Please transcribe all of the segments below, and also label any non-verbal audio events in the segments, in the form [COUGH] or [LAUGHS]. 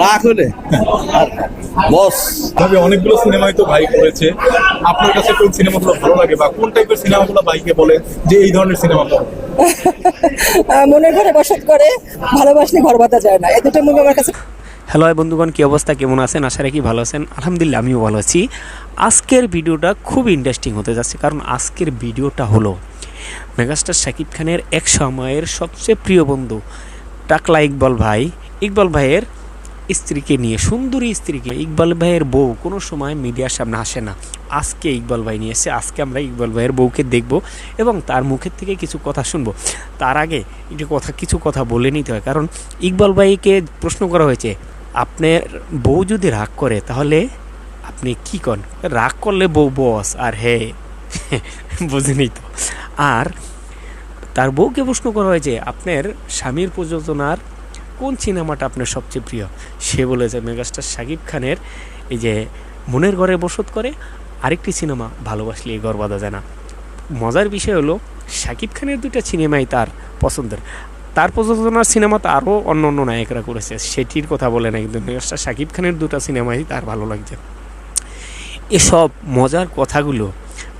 রাগ হলে? বস। তবে অনেকগুলো সিনেমাই তো ভাই করেছে। আপনার কাছে কোন সিনেমাগুলো ভালো লাগে বা কোন টাইপের সিনেমাগুলো ভাইকে বলে যে এই ধরনের সিনেমা করো মনের ঘরে বসত করে ভালোবাসলে ঘর বাঁধা যায় না। এই দুটো মুভি আমার কাছে হ্যালো বন্ধুগণ কী অবস্থা? কেমন আছেন? আশা রাখি ভালো আছেন। আলহামদুলিল্লাহ আমিও ভালো আছি। আজকের ভিডিওটা খুব ইন্টারেস্টিং হতে যাচ্ছে কারণ আজকের ভিডিওটা হলো মেগাস্টার শাকিব খানের এক সময়ের সবচেয়ে প্রিয় বন্ধু টাকলা ইকবাল ভাই, ইকবাল ভাইয়ের স্ত্রীকে নিয়ে, সুন্দরী স্ত্রীকে ইকবাল ভাইয়ের বউ কোনো সময় মিডিয়ার সামনে আসে না। আজকে ইকবাল ভাই নিয়ে এসে, আজকে আমরা ইকবাল ভাইয়ের বউকে দেখব এবং তার মুখের থেকে কিছু কথা শুনব। তার আগে একটু কথা, কিছু কথা বলে নিতে হয়। কারণ ইকবাল ভাইকে প্রশ্ন করা হয়েছে, আপনার বউ যদি রাগ করে, তাহলে আপনি কি করেন? রাগ করলে বউ বস, আর [LAUGHS] হে বুঝেনি তো। আর তার বউকে প্রশ্ন করা হয়েছে আপনার স্বামীর প্রযোজনার কোন সিনেমাটা আপনার সবচেয়ে প্রিয়? সে বলেছে মেগাস্টার শাকিব খানের এই যে, মনের ঘরে বসত করে আরেকটি সিনেমা ভালোবাসলে এই ঘর বাঁধা যায় না। মজার বিষয় হলো, শাকিব খানের দুইটা সিনেমাই তার পছন্দের। তার প্রযোজনার সিনেমা তো আরও অন্য অন্য নায়করা করেছে, সেটির কথা বলে না কিন্তু মেগাস্টার শাকিব খানের দুটা সিনেমাই তার ভালো লাগছে। এসব মজার কথাগুলো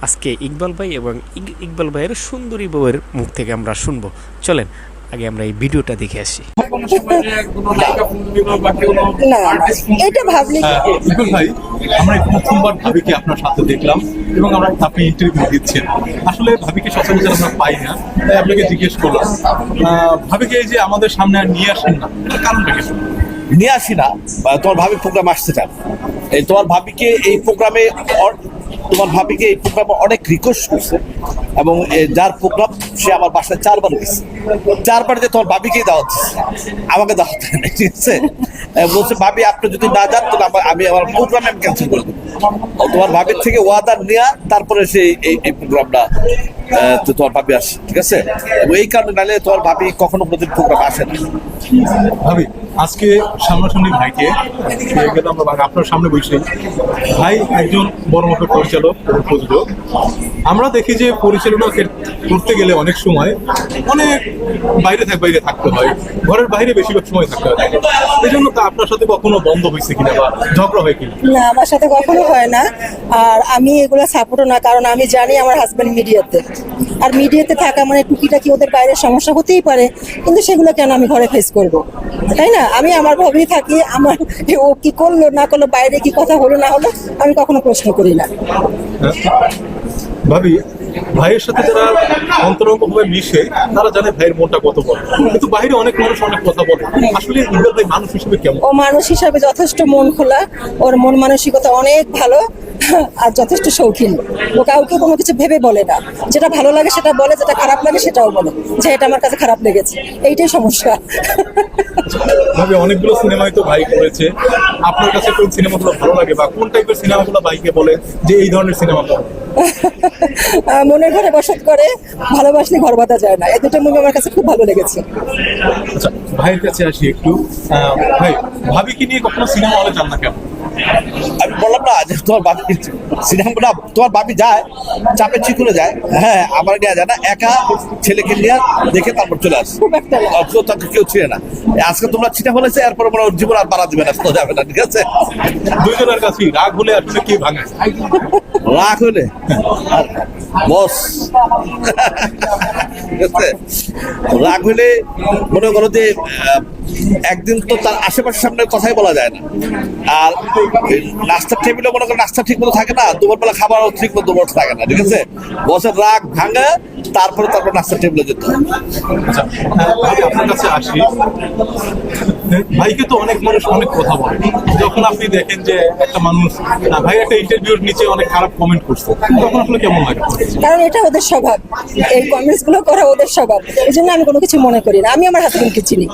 আজকে ইকবাল ভাই এবং ইক- ইকবাল ভাইয়ের সুন্দরী বউয়ের মুখ থেকে আমরা শুনব। চলেন আগে আমরা এই ভিডিওটা দেখে আসি। না এটা ভাবলে ইকবাল ভাই আমরা প্রথমবার ভাবিকে আপনার সাথে দেখলাম এবং আমরা আপনি ইন্টারভিউ দিচ্ছেন আসলে ভাবিকে সচরাচর আমরা পাই না তাই আপনাকে জিজ্ঞেস করলাম। আহ, ভাবিকে এই যে আমাদের সামনে আর নিয়ে আসেন না কারণটা কি? নিয়ে আসি না বা তোমার ভাবি প্রোগ্রাম আসতে চান। এই তোমার ভাবিকে এই প্রোগ্রামে তোমার ভাবিকে এই প্রোগ্রামে অনেক রিকোয়েস্ট করছে এবং যার প্রোগ্রাম সে আমার বাসায় চারবার গেছে। চারবার যে তোমার ভাবিকেই দিচ্ছে আমাকে দাওয়াত দেয় ঠিক আছে? বলছে, ভাবি, আপনি যদি না যান আমার- আমি আমার প্রোগ্রামে আমি ক্যান্সেল করে দেবো। তোমার ভাবির থেকে ওয়াদার নেওয়া তারপরে সে এই প্রোগ্রামটা তো তোমার ভাবি আসে, ঠিক আছে? এই কারণে নাহলে তোমার ভাবি কখনো কোনোদিন প্রোগ্রাম আসে না। ভাবি আজকে সামনাসামনি ভাইকে গেলাম আমরা আপনার সামনে বসে ভাই একজন বড় মাপের পরিচালক প্রযোজক আমরা দেখি যে পরিচালনা কে- করতে গেলে অনেক সময় অনেক বাইরে থাক, বাইরে থাকতে হয়। ঘরের বাইরে বেশিরভাগ সময় থাকতে হয়। এই জন্য তা আপনার সাথে কখনো বন্ধ হয়েছে কিনা বা ঝগড়া হয় কিনা? না, আমার সাথে কখনো হয় না। আর আমি এগুলো সাপোর্টও না, কারণ আমি জানি আমার হাজব্যান্ড মিডিয়াতে আর মিডিয়াতে থাকা মানে টুকিটাকি ওদের বাইরে সমস্যা হতেই পারে, কিন্তু সেগুলো কেন আমি ঘরে ফেস করব? তাই না? আমি আমার ভাবেই থাকি আমার ও কি করল না করল বাইরে কি কথা হলো না হলো আমি কখনো প্রশ্ন করি না। হ্যাঁ? ভাবি ভাইয়ের সাথে যারা অন্তরঙ্গ ভাবে মিশে তারা জানে ভাইয়ের মনটা কত বড়। কিন্তু বাইরে অনেক মানুষ অনেক কথা বলে। আসলে ইকবাল ভাই মানুষ হিসেবে কেমন? ও মানুষ হিসাবে যথেষ্ট মন খোলা ওর মন মানসিকতা অনেক ভালো আর যথেষ্ট শৌখিন। ও কাউকে কোনো কিছু ভেবে বলে না। যেটা ভালো লাগে সেটা বলে যেটা খারাপ লাগে সেটাও বলে। যে এটা আমার কাছে খারাপ লেগেছে। এইটাই সমস্যা। ভাবে অনেকগুলো সিনেমাই তো ভাই করেছে। আপনার কাছে কোন সিনেমাগুলো ভালো লাগে বা কোন টাইপের সিনেমাগুলো ভাইকে বলে যে এই ধরনের সিনেমা মনের ঘরে বসত করে ভালোবাসলে ঘর বাঁধা যায় না। এই দুটো মুভি আমার কাছে খুব ভালো লেগেছে। আচ্ছা ভাইয়ের কাছে আসি একটু। ভাই ভাবি কি নিয়ে কখনো সিনেমা হলে যান না কেন? আমি বললাম না যে তোমার বাপি সিনেমাটা তোমার বাপি যায় চাপে চিকুলে যায়। হ্যাঁ আমার নেওয়া যায় না একা ছেলেকে নিয়ে দেখে তারপর চলে আসে। না। আর তাকে কেউ ছিঁড়ে না। আজকে তোমরা ছিটা ফেলেছে এরপর মনে হয় ওর জীবন আর বাড়া দিবে না যাবে না ঠিক আছে? দুইজনের কাছেই রাগ হলে আসলে কি ভাঙে? রাগ হলে? বস। ঠিক আছে? রাগ হলে মনে করো যে আহ, একদিন তো তার আশেপাশের সামনে কথাই বলা যায় না। আর নাস্তার টেবিলে মনে করো নাস্তা ঠিক মতো থাকে না দুপুর বেলা খাবার ঠিক মতো দুপুর থাকে না ঠিক আছে? বসের রাগ ভাঙে তারপরে তারপর নাস্তার টেবিলে যেতে হয়। আচ্ছা ভাই আপনার কাছে আসি। ভাইকে তো অনেক মানুষ অনেক কথা বলে। যখন আপনি দেখেন যে একটা মানুষ ভাই একটা ইন্টারভিউর নিচে অনেক খারাপ কমেন্ট করছে তখন আসলে কেমন লাগে? কারণ এটা ওদের স্বভাব। এই কমেন্টসগুলো করা ওদের স্বভাব। এই জন্য আমি কোনো কিছু মনে করি না। আমি আমার হাজবেন্ডকে চিনি।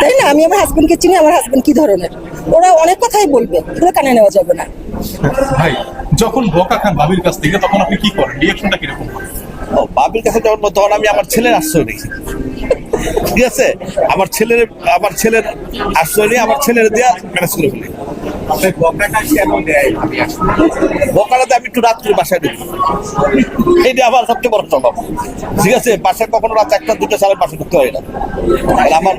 তাই না? আমি আমার হাজবেন্ডকে চিনি আমার হাজবেন্ড কি ধরনের? ওরা অনেক কথাই বলবে এগুলো কানে নেওয়া যাবে না। ভাই যখন বকা খান বাবির কাছ থেকে তখন আপনি কি করেন? রিয়াকশনটা কীরকম হয়? ও, বাবির কাছে যখন তখন আমি আমার ছেলের আশ্রয় দেখি ঠিক আছে? আমার ছেলের আমার ছেলের আশ্রয় নিয়ে আমার ছেলের দেওয়া ম্যানেজ করে ফেলি। বকাটাতে আমি একটু রাত্রে বাসায় ঢুকি। এইটা আমার সবচেয়ে বড় স্বভাব ঠিক আছে? বাসায় কখনো রাত একটা দুটো সালের বাসায় ঢুকতে হয় না। আমার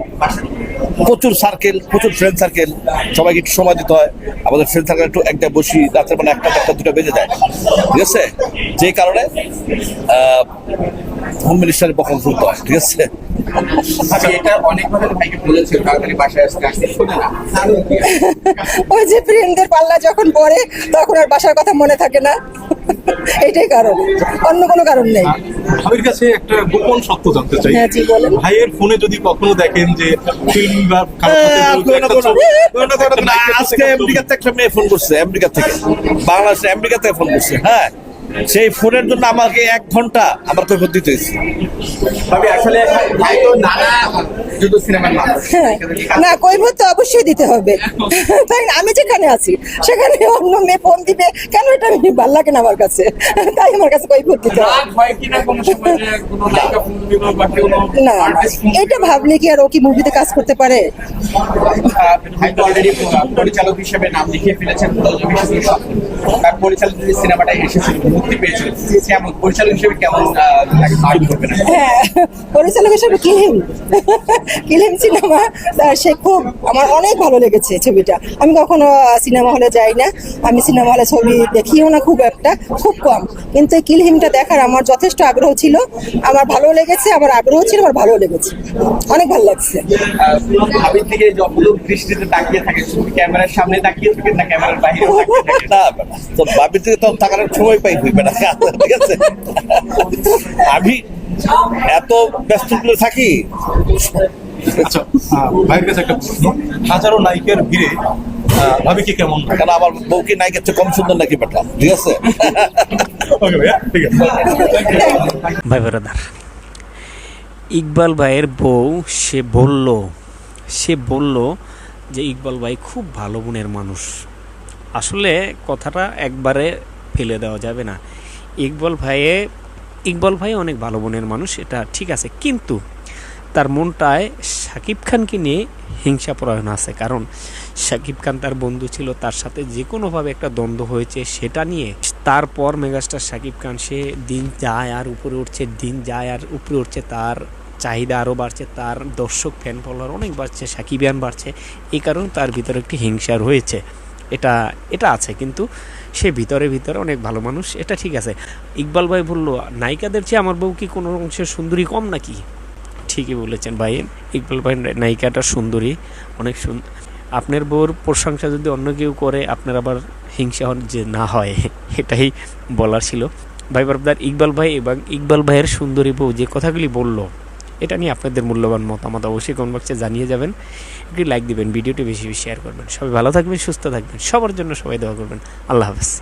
প্রচুর সার্কেল প্রচুর ফ্রেন্ড সার্কেল সবাইকে একটু সময় দিতে হয়। আমাদের ফ্রেন্ড সার্কেল একটু একটা বসি, রাতের বেলা একটা একটা দুটো বেজে যায়। ঠিক আছে? যে কারণে হোম মিনিস্টারের পক্ষ শুনতে হয় ঠিক আছে? এটা অনেকভাবে ভাইকে বলেছি তাড়াতাড়ি বাসায় আসতে আসতে শোনে না। ওই যে প্রেমদের পাল্লা যখন পড়ে তখন আর বাসার কথা মনে থাকে না। এটাই কারণ অন্য কোনো কারণ নেই। ভাবির কাছে একটা গোপন সত্য জানতে চাই। হ্যাঁ, জি, বলেন। ভাইয়ের ফোনে যদি কখনো দেখেন যে ফিল্ম বা হ্যাঁ, সাথে আজকে আমেরিকা থেকে একটা মেয়ে ফোন করছে আমেরিকা থেকে। বাংলাদেশে আমেরিকা থেকে ফোন করছে হ্যাঁ। সেই ফোনের জন্য আমাকে এক ঘণ্টা আমার কৈফত দিতে হয়েছে। আসলে ভাই তো নানা। না তো অবশ্যই দিতে হবে। তাই না? আমি যেখানে আছি সেখানে অন্য মেয়ে ফোন দিবে কেন এটা আমি ভালো লাগে না আমার কাছে? তাই আমার কাছে কৈফত দিতে হয় না এটা ভাবলে কি আর ও কি মুভিতে কাজ করতে পারে? পরিচালক হিসেবে নাম লিখিয়ে ফেলেছেন পরিচালিত যে সিনেমাটা এসেছিল মুক্তি পেয়েছিল কেমন পরিচালক হিসেবে কেমন হ্যাঁ পরিচালক হিসেবে কিলিম। কিলিম সিনেমা সে খুব আমার অনেক ভালো লেগেছে ছবিটা। আমি কখনো সিনেমা হলে যাই না। আমি সিনেমা হলে ছবি দেখিও না খুব একটা খুব কম। কিন্তু এই কিলহিমটা দেখার আমার যথেষ্ট আগ্রহ ছিল। আমার ভালো লেগেছে আমার আগ্রহ ছিল আমার ভালো লেগেছে। অনেক ভালো লাগছে। যখন দৃষ্টিতে তাকিয়ে থাকে শুধু ক্যামেরার সামনে তাকিয়ে থাকেন না ক্যামেরার বাইরে তাকিয়ে থাকেন না তো বাবির থেকে তো টাকার সময় পাই হইবে না ঠিক আছে? আমি এত ব্যস্ত থাকি। আচ্ছা ভাইয়ের কাছে একটা প্রশ্ন। হাজারো নায়িকার ভিড়ে ভাবি কি কেমন কেন আমার বউকে নায়িকার চেয়ে কম সুন্দর নাকি বেটা? ঠিক আছে? ওকে ভাইয়া ঠিক আছে। ভাই ব্রাদার ইকবাল ভাইয়ের বউ সে বলল সে বলল যে ইকবাল ভাই খুব ভালো গুণের মানুষ। আসলে কথাটা একবারে ফেলে দেওয়া যাবে না। ইকবাল ভাইয়ে, ইকবাল ভাই অনেক ভালো গুণের মানুষ, এটা ঠিক আছে। কিন্তু তার মনটায় শাকিব খানকে নিয়ে হিংসা প্রয়ণ আছে। কারণ শাকিব খান তার বন্ধু ছিল, তার সাথে যে কোনোভাবে একটা দ্বন্দ্ব হয়েছে সেটা নিয়ে। তারপর মেগাস্টার শাকিব খান, সে দিন যায় আর উপরে উঠছে, দিন যায় আর উপরে উঠছে, তার চাহিদা আরও বাড়ছে, তার দর্শক ফ্যান ফলোয়ার অনেক বাড়ছে, সাকিবিয়ান বাড়ছে। এই কারণে তার ভিতরে একটি হিংসা রয়েছে। এটা এটা আছে, কিন্তু সে ভিতরে ভিতরে অনেক ভালো মানুষ, এটা ঠিক আছে। ইকবাল ভাই বলল, নায়িকাদের চেয়ে আমার বউ কি কোনো অংশে সুন্দরী কম নাকি? ঠিকই বলেছেন ভাই। ইকবাল ভাই, নায়িকাটা সুন্দরী, অনেক সুন্দর আপনার বউর প্রশংসা যদি অন্য কেউ করে, আপনার আবার হিংসা হন যে না হয়, এটাই বলার ছিল। ভাই বারদার ইকবাল ভাই এবং ইকবাল ভাইয়ের সুন্দরী বউ যে কথাগুলি বলল এটা নিয়ে আপনাদের মূল্যবান মতামত অবশ্যই কমেন্ট বক্সে জানিয়ে যাবেন। একটি লাইক দিবেন, ভিডিওটি বেশি বেশি শেয়ার করবেন। সবাই ভালো থাকবেন, সুস্থ থাকবেন, সবার জন্য সবাই দেওয়া করবেন। আল্লাহ হাফেজ।